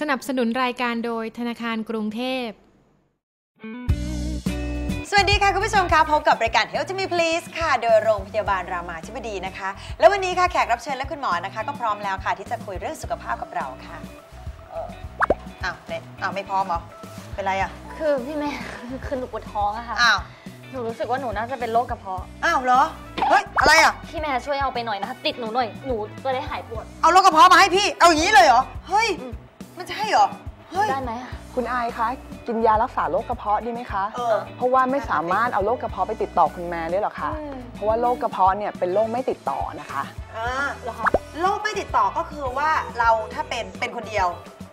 สนับสนุนรายการโดยธนาคารกรุงเทพ สวัสดีค่ะ คุณผู้ชมคะพบกับรายการ Health to Me Please ค่ะ โดยโรงพยาบาลรามาธิบดีนะคะ แล้ววันนี้ค่ะแขกรับเชิญและคุณหมอนะคะ ก็พร้อมแล้วค่ะที่จะคุยเรื่องสุขภาพกับเราค่ะเอออ้าวเนี่ยอ้าวไม่พร้อมเหรอ เป็นไรอะ คือพี่แม่คือคือหนูปวดท้องอะค่ะ อ้าว หนูรู้สึกว่าหนูน่าจะเป็นโรคกระเพาะ อ้าวเหรอ เฮ้ย อะไรอะ พี่แม่ช่วยเอาไปหน่อยนะคะติดหนูหน่อย หนูจะได้หายปวด เอาโรคกระเพาะมาให้พี่ เอาอย่างนี้เลยเหรอ เฮ้ย อืม มันใช่เหรอ เฮ้ย ได้ไหมอะคุณอายคะ กินยารักษาโรคกระเพาะดีไหมคะ เออ เพราะว่าไม่สามารถเอาโรคกระเพาะไปติดต่อคุณแม่ได้หรอกค่ะเพราะว่าโรคกระเพาะเนี่ยเป็นโรคไม่ติดต่อนะคะ อ่าเหรอคะโรคไม่ติดต่อก็คือว่าเราถ้าเป็นเป็นคนเดียว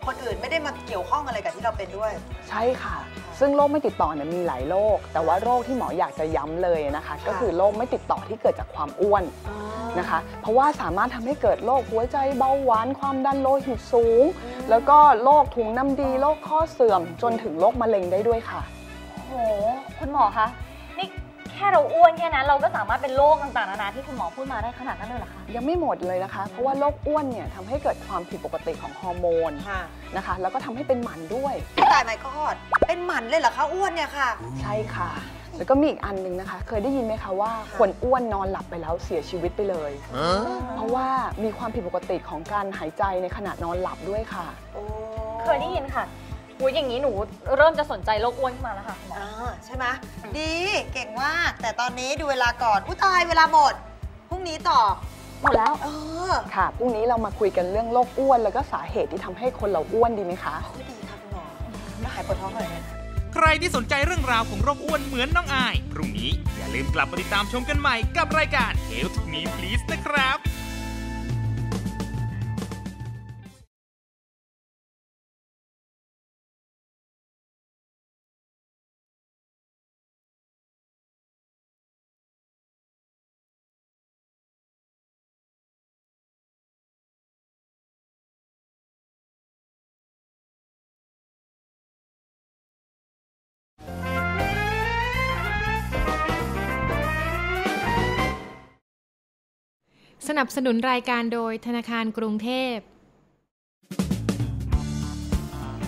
คนอื่นไม่ได้มาเกี่ยวข้องอะไรกับที่เราเป็นด้วย ใช่ค่ะ ซึ่งโรคไม่ติดต่อเนี่ยมีหลายโรค แต่ว่าโรคที่หมออยากจะย้ำเลยนะคะ ก็คือโรคไม่ติดต่อที่เกิดจากความอ้วนนะคะ เพราะว่าสามารถทำให้เกิดโรคหัวใจเบาหวานความดันโลหิตสูง แล้วก็โรคถุงน้ำดีโรคข้อเสื่อมจนถึงโรคมะเร็งได้ด้วยค่ะโหคุณหมอคะนี่แค่เราอ้วนแค่นั้นเราก็สามารถเป็นโรคต่างๆนานาที่คุณหมอพูดมาได้ขนาดนั้นเลยเหรอคะ ยังไม่หมดเลยนะคะ เพราะว่าโรคอ้วนเนี่ยทำให้เกิดความผิดปกติของฮอร์โมนค่ะ นะคะ แล้วก็ทำให้เป็นหมันด้วย ตายไหมก็อด เป็นหมันเลยเหรอคะอ้วนเนี่ยค่ะ ใช่ค่ะ แล้วก็มีอีกอันหนึงนะคะ เคยได้ยินไหมคะว่าค่ะคนอ้วนนอนหลับไปแล้วเสียชีวิตไปเลย เพราะว่ามีความผิดปกติของการหายใจในขณะนอนหลับด้วยค่ะ โอ้เคยได้ยินค่ะ หูยอย่างนี้หนูเริ่มจะสนใจโรคอ้วนขึ้นมาแล้วค่ะคุณหมอ อ่าใช่ไหมดีเก่งมากแต่ตอนนี้ดูเวลาก่อนผู้ตายเวลาหมดพรุ่งนี้ต่อ หมดแล้ว เออค่ะพรุ่งนี้เรามาคุยกันเรื่องโรคอ้วน แล้วก็สาเหตุที่ทำให้คนเราอ้วนดีไหมคะก็ดีค่ะคุณหมอแล้วหายปวดท้องเลยเนี่ยใครที่สนใจเรื่องราวของโรคอ้วนเหมือนน้องอาย พรุ่งนี้อย่าลืมกลับมาติดตามชมกันใหม่กับรายการ Health Me Please นะครับ สนับสนุนรายการโดยธนาคารกรุงเทพ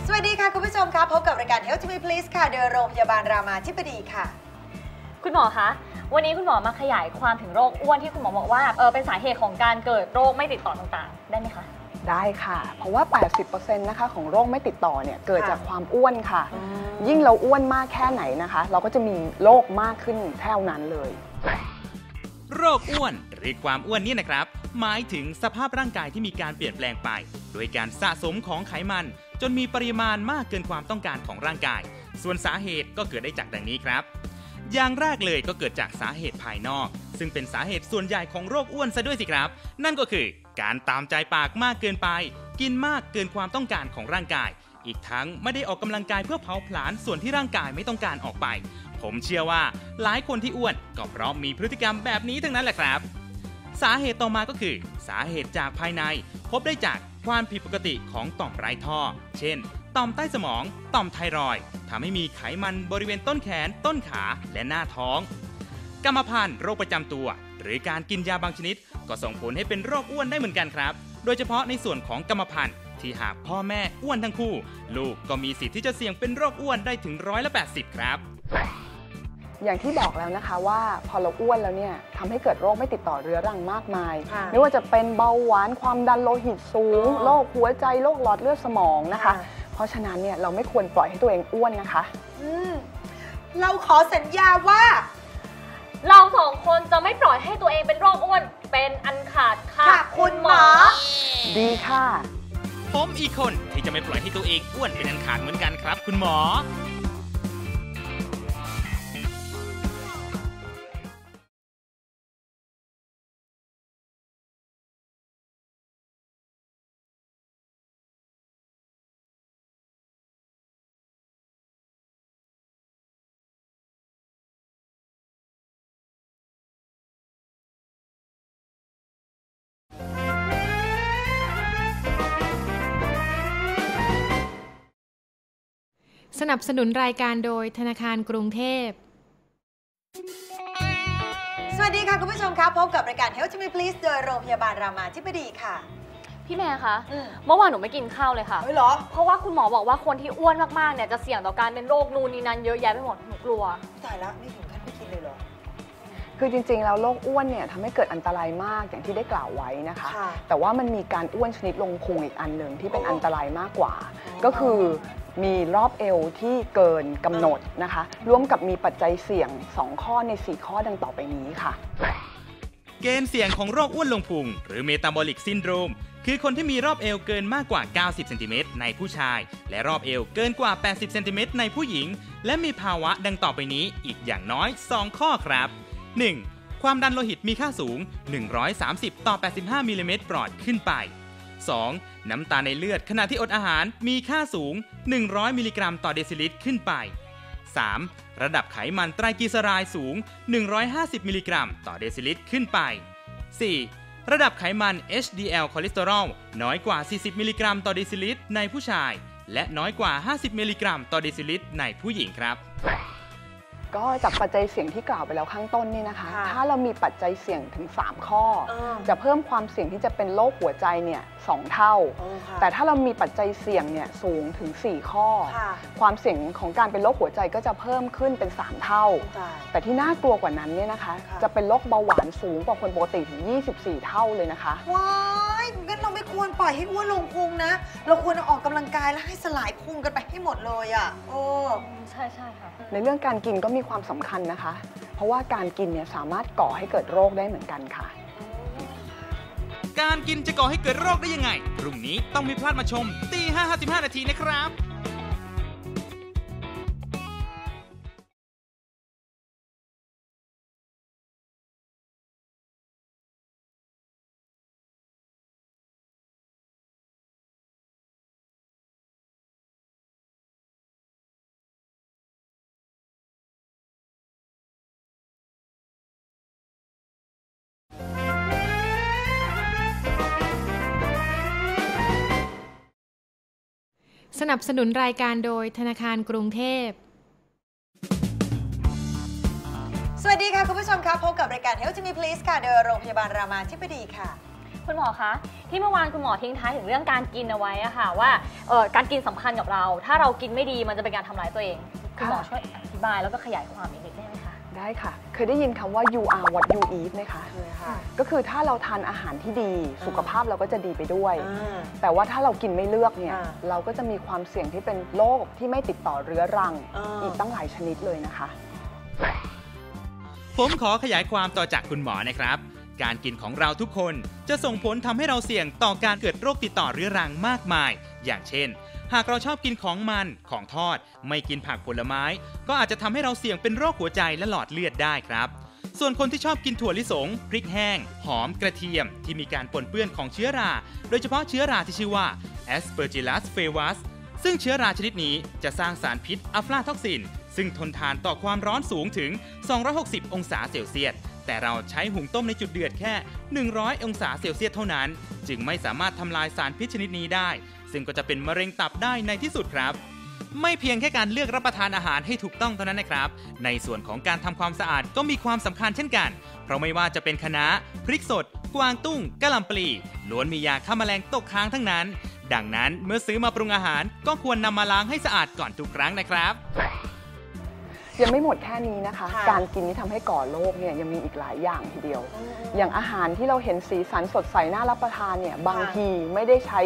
สวัสดีค่ะ คุณผู้ชมคะพบกับรายการ Health to Me Please ค่ะ โดยโรงพยาบาลรามาธิบดีค่ะ คุณหมอคะ วันนี้คุณหมอมาขยายความถึงโรคอ้วนที่คุณหมอบอกว่าเออเป็นสาเหตุของการเกิดโรคไม่ติดต่อต่างๆ ได้ไหมคะ ได้ค่ะ เพราะว่า 80%นะคะของโรคไม่ติดต่อเนี่ยเกิดค่ะจากความอ้วนค่ะ ยิ่งเราอ้วนมากแค่ไหนนะคะ เราก็จะมีโรคมากขึ้นเท่านั้นเลย โรคอ้วน หรือความอ้วนนี่นะครับ หมายถึงสภาพร่างกายที่มีการเปลี่ยนแปลงไป โดยการสะสมของไขมัน จนมีปริมาณมากเกินความต้องการของร่างกาย ส่วนสาเหตุก็เกิดได้จากดังนี้ครับ อย่างแรกเลยก็เกิดจากสาเหตุภายนอก ซึ่งเป็นสาเหตุส่วนใหญ่ของโรคอ้วนซะด้วยสิครับ นั่นก็คือ การตามใจปากมากเกินไป กินมากเกินความต้องการของร่างกาย อีกทั้งไม่ได้ออกกำลังกายเพื่อเผาผลาญส่วนที่ร่างกายไม่ต้องการออกไปผมเชื่อว่าหลายคนที่อ้วนก็เพราะมีพฤติกรรมแบบนี้ทั้งนั้นแหละครับ สาเหตุต่อมาก็คือ สาเหตุจากภายใน พบได้จากความผิดปกติของต่อมไร้ท่อ เช่น ต่อมใต้สมอง ต่อมไทรอยทำให้มีไขมันบริเวณต้นแขน ต้นขาและหน้าท้อง กรรมพันธุ์โรคประจำตัว หรือการกินยาบางชนิด ก็ส่งผลให้เป็นโรคอ้วนได้เหมือนกันครับ โดยเฉพาะในส่วนของกรรมพันธุ์ที่หากพ่อแม่อ้วนทั้งคู่ ลูกก็มีสิทธิ์ที่จะเสี่ยงเป็นโรคอ้วนได้ถึงร้อยละ80 ครับ อย่างที่บอกแล้วนะคะว่าพอเราอ้วนแล้วเนี่ยทำให้เกิดโรคไม่ติดต่อเรื้อรังมากมาย ค่ะไม่ว่าจะเป็นเบาหวานความดันโลหิตสูง อ๋อโรคหัวใจโรคหลอดเลือดสมองนะคะ ค่ะ เพราะฉะนั้นเนี่ยเราไม่ควรปล่อยให้ตัวเองอ้วนนะคะ อืมเราขอสัญญาว่า เราสองคนจะไม่ปล่อยให้ตัวเองเป็นโรคอ้วน เป็นอันขาดค่ะ ค่ะคุณหมอ ดีค่ะ ผมอีกคนที่จะไม่ปล่อยให้ตัวเองอ้วนเป็นอันขาดเหมือนกันครับ คุณหมอ สนับสนุนรายการโดยธนาคารกรุงเทพ สวัสดีค่ะ คุณผู้ชมคะพบกับรายการ Health to Me Please โดยโรงพยาบาลรามาธิบดีค่ะพี่พี่แม่คะ อืม เมื่อวานหนูไม่กินข้าวเลยค่ะ เฮ้ยเหรอ เพราะว่าคุณหมอบอกว่าคนที่อ้วนมากๆเนี่ยจะเสี่ยงต่อการเป็นโรคนูนนี่นั่นเยอะแยะไปหมด หนูกลัว ตายแล้วนี่ถึงขั้นไม่กินเลยเหรอ คือจริงๆแล้วโรคอ้วนเนี่ยทำให้เกิดอันตรายมากอย่างที่ได้กล่าวไว้นะคะ ค่ะแต่ว่ามันมีการอ้วนชนิดลงพุงอีกอันหนึ่งที่เป็นโอ้อันตรายมากกว่าอ๋อก็คือมีรอบเอวที่เกินกำหนดนะคะ ร่วมกับมีปัจจัยเสี่ยง 2 ข้อใน 4 ข้อดังต่อไปนี้ค่ะ เกณฑ์เสี่ยงของโรคอ้วนลงพุง หรือเมตาบอลิกซินโดรม คือคนที่มีรอบเอวเกินมากกว่า 90 เซนติเมตรในผู้ชาย และรอบเอวเกินกว่า 80 เซนติเมตรในผู้หญิง และมีภาวะดังต่อไปนี้อีกอย่างน้อย 2 ข้อครับ 1. ความดันโลหิตมีค่าสูง 130 ต่อ 85 มิลลิเมตรปลอดขึ้นไป 2. น้ำตาในเลือดขณะที่อดอาหารมีค่าสูง 100 มิลลิกรัมต่อเดซิลิตรขึ้นไป 3. ระดับไขมันไตรกลีเซอไรด์สูง 150 มิลลิกรัม ต่อเดซิลิตรขึ้นไป 4. ระดับไขมัน HDL คอเลสเตอรอลน้อยกว่า 40 มิลลิกรัม ต่อเดซิลิตรในผู้ชาย และน้อยกว่า 50 มิลลิกรัม ต่อเดซิลิตรในผู้หญิงครับ ก็จากปัจจัยเสี่ยงที่กล่าวไปแล้วข้างต้นนี่นะคะค่ะถ้าเรามีปัจจัยเสี่ยงถึง 3 ข้อเออจะเพิ่มความเสี่ยงที่จะเป็นโรคหัวใจเนี่ยสองเท่าโอ้ค่ะแต่ถ้าเรามีปัจจัยเสี่ยงเนี่ยสูงถึง 4 ข้อค่ะความเสี่ยงของการเป็นโรคหัวใจก็จะเพิ่มขึ้นเป็น 3 เท่าตายแต่ที่น่ากลัวกว่านั้นเนี่ยนะคะค่ะจะเป็นโรคเบาหวานสูงกว่าคนปกติถึง 24 เท่าเลยนะคะ ควรปล่อยให้อ้วนลงพุงนะ เราควรออกกำลังกายแล้วให้สลายพุงกันไปให้หมดเลยอะโอ้ใช่ใช่ค่ะ ในเรื่องการกินก็มีความสำคัญนะคะ เพราะว่าการกินเนี่ยสามารถก่อให้เกิดโรคได้เหมือนกันค่ะ การกินจะก่อให้เกิดโรคได้ยังไงพรุ่งนี้ต้องมีพลาดมาชมตี5 55 นาทีนะครับ สนับสนุนรายการโดยธนาคารกรุงเทพ สวัสดีค่ะ คุณผู้ชมคะพบกับรายการ Health to Me Please ค่ะ โดยโรงพยาบาลรามาธิบดีค่ะ คุณหมอคะ ที่เมื่อวานคุณหมอทิ้งท้ายถึงเรื่องการกินเอาไว้อะค่ะ ว่าเอ่อการกินสำคัญกับเรา ถ้าเรากินไม่ดีมันจะเป็นการทำร้ายตัวเอง คุณหมอค่ะช่วยอธิบายแล้วก็ขยายความอีกนิดได้ไหมคะ ได้ค่ะ เคยได้ยินคำว่า you are what you eat ไหมคะเคยค่ะก็คือถ้าเราทานอาหารที่ดีสุขภาพเราก็จะดีไปด้วยอ่าแต่ว่าถ้าเรากินไม่เลือกเนี่ยอ่าเราก็จะมีความเสี่ยงที่เป็นโรคที่ไม่ติดต่อเรื้อรังอ่าอีกตั้งหลายชนิดเลยนะคะ ผมขอขยายความต่อจากคุณหมอนะครับ การกินของเราทุกคนจะส่งผลทำให้เราเสี่ยงต่อการเกิดโรคติดต่อเรื้อรังมากมาย อย่างเช่น หากเราชอบกินของมันของทอด ไม่กินผักผลไม้ ก็อาจจะทำให้เราเสี่ยงเป็นโรคหัวใจและหลอดเลือดได้ครับ ส่วนคนที่ชอบกินถั่วลิสง พริกแห้ง หอมกระเทียม ที่มีการปนเปื้อนของเชื้อรา โดยเฉพาะเชื้อราที่ชื่อว่า Aspergillus flavus ซึ่งเชื้อราชนิดนี้จะสร้างสารพิษอะฟลาท็อกซิน ซึ่งทนทานต่อความร้อนสูงถึง 260 องศาเซลเซียส แต่เราใช้หุงต้มในจุดเดือดแค่ 100 องศาเซลเซียสเท่านั้น จึงไม่สามารถทำลายสารพิษชนิดนี้ได้ ซึ่งก็จะเป็นมะเร็งตับได้ในที่สุดครับ ไม่เพียงแค่การเลือกรับประทานอาหารให้ถูกต้องเท่านั้นนะครับ ในส่วนของการทำความสะอาดก็มีความสำคัญเช่นกัน เพราะไม่ว่าจะเป็นคะน้าพริกสด กวางตุ้งกะหล่ำปลีล้วนมียาฆ่าแมลงตกค้างทั้งนั้น ดังนั้นเมื่อซื้อมาปรุงอาหารก็ควรนำมาล้างให้สะอาดก่อนทุกครั้งนะครับ ยังไม่หมดแค่นี้นะคะ ค่ะการกินที่ทำให้ก่อโรคเนี่ยยังมีอีกหลายอย่างทีเดียว อย่างอาหารที่เราเห็นสีสันสดใสน่ารับประทานเนี่ยบางทีไม่ได้ใช้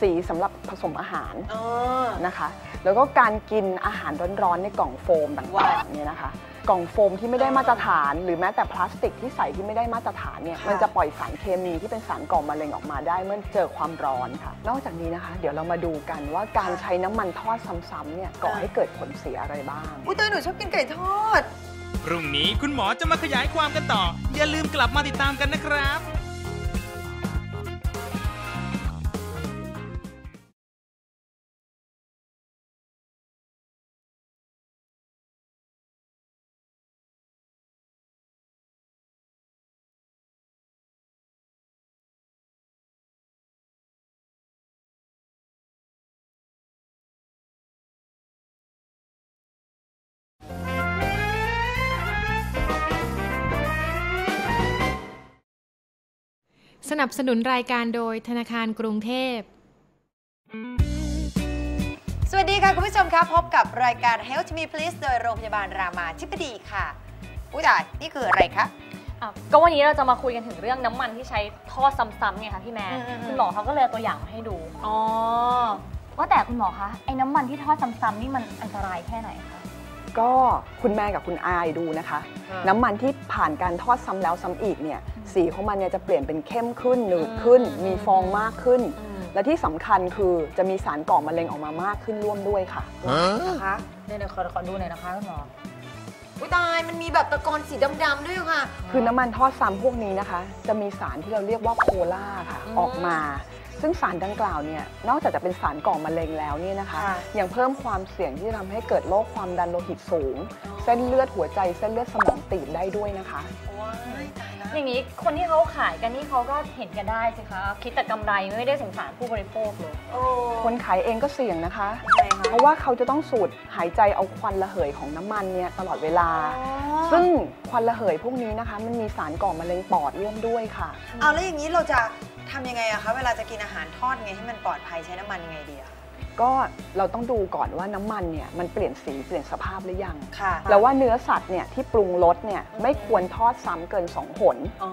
สีสำหรับผสมอาหารเออนะคะ แล้วก็การกินอาหารร้อนๆในกล่องโฟมต่างๆเนี่ยนะคะ กล่องโฟมที่ไม่ได้มาตรฐาน หรือแม้แต่พลาสติกที่ใส่ที่ไม่ได้มาตรฐานเนี่ยค่ะมันจะปล่อยสารเคมีที่เป็นสารก่อมะเร็งออกมาได้เมื่อเจอความร้อนค่ะ นอกจากนี้นะคะ เดี๋ยวเรามาดูกันว่าการใช้น้ำมันทอดซ้ำๆเนี่ยก่อให้เกิดผลเสียอะไรบ้าง อุ้ยเตยหนูชอบกินไก่ทอด พรุ่งนี้คุณหมอจะมาขยายความกันต่อ อย่าลืมกลับมาติดตามกันนะครับ สนับสนุนรายการโดยธนาคารกรุงเทพ สวัสดีค่ะ คุณผู้ชมคะพบกับรายการ Health Me Please โดยโรงพยาบาลรามาธิบดีค่ะ อุ้ยตายนี่คืออะไรคะ อะก็วันนี้เราจะมาคุยกันถึงเรื่องน้ำมันที่ใช้ทอดซ้ำๆไงคะพี่แม่อืมอืมอืมคุณหมอเขาก็เลยเอาตัวอย่างมาให้ดูอ๋อ ว่าแต่คุณหมอคะไอ้น้ำมันที่ทอดซ้ำๆนี่มันอันตรายแค่ไหนคะ ก็คุณแม่กับคุณอายดูนะคะค่ะน้ำมันที่ผ่านการทอดซ้ำแล้วซ้ำอีกเนี่ยสีของมันเนี่ยจะเปลี่ยนเป็นเข้มขึ้นหนืดขึ้น มีฟองมากขึ้น และที่สำคัญคือจะมีสารก่อมะเร็งออกมามากขึ้นร่วมด้วยค่ะนะคะเดี๋ยวๆขอขอดูหน่อยนะคะคุณหมออุ้ยตายมันมีแบบตะกอนสีดำๆด้วยค่ะ คือน้ำมันทอดซ้ำพวกนี้นะคะ จะมีสารที่เราเรียกว่าโคล่าค่ะอืมออกมา ซึ่งสารดังกล่าวเนี่ยนอกจากจะเป็นสารก่อมะเร็งแล้วเนี่ยนะคะค่ะ ยังเพิ่มความเสี่ยงที่จะทำให้เกิดโรคความดันโลหิตสูง เส้นเลือดหัวใจเส้นเลือดสมองตีบได้ด้วยนะคะ ว้ายตายแล้วอย่างนี้คนที่เขาขายกันนี่เขาก็เห็นกันได้สิคะ คิดแต่กำไรไม่ได้สงสารผู้บริโภคเลย โอ้คนขายเองก็เสี่ยงนะคะทำไมคะเพราะว่าเขาจะต้องสูดหายใจเอาควันระเหยของน้ำมันเนี่ยตลอดเวลา ซึ่ซึ่งงควันระเหยพวกนี้นะคะ มันมีสารก่อมะเร็งปอดร่วมด้วยค่ะ เอาแล้วอย่างนี้เราจะ ทำยังไงอะคะเวลาจะกินอาหารทอดไงให้มันปลอดภัยใช้น้ำมันยังไงดีอะ ก็เราต้องดูก่อนว่าน้ำมันเนี่ยมันเปลี่ยนสีเปลี่ยนสภาพหรือยังค่ะ แล้วว่าเนื้อสัตว์เนี่ยที่ปรุงรสเนี่ยไม่ควรทอดซ้ำเกิน2หน อ๋อ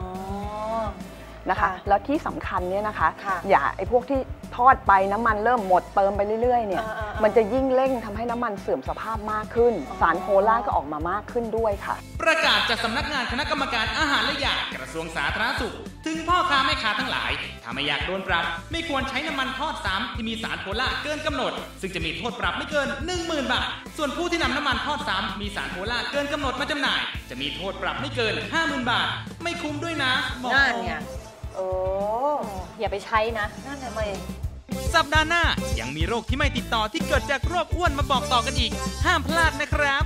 นะคะค่ะแล้วที่สำคัญเนี่ยนะคะค่ะอย่าไอ้พวกที่ทอดไปน้ำมันเริ่มหมดเติมไปเรื่อยๆเนี่ยอ่าๆๆมันจะยิ่งเร่งทำให้น้ำมันเสื่อมสภาพมากขึ้นอ๋อสารโพล่าก็ออกมามากขึ้นด้วยค่ะ ประกาศจากสำนักงานคณะกรรมการอาหารและยากระทรวงสาธารณสุข ถึงพ่อค้าแม่ค้าทั้งหลาย ถ้าไม่อยากโดนปรับ ไม่ควรใช้น้ำมันทอดซ้ำที่มีสารโพล่าเกินกำหนด ซึ่งจะมีโทษปรับไม่เกิน 10,000 บาท ส่วนผู้ที่นำน้ำมันทอดซ้ำมีสารโพล่าเกินกำหนดมาจำหน่าย จะมีโทษปรับไม่เกิน 50,000 บาท ไม่คุ้มด้วยนะบอกนั่นไง โอ้อย่าไปใช้นะนั่นทำไมสัปดาห์หน้ายังมีโรคที่ไม่ติดต่อที่เกิดจากโรคอ้วนมาบอกต่อกันอีก ห้ามพลาดนะครับ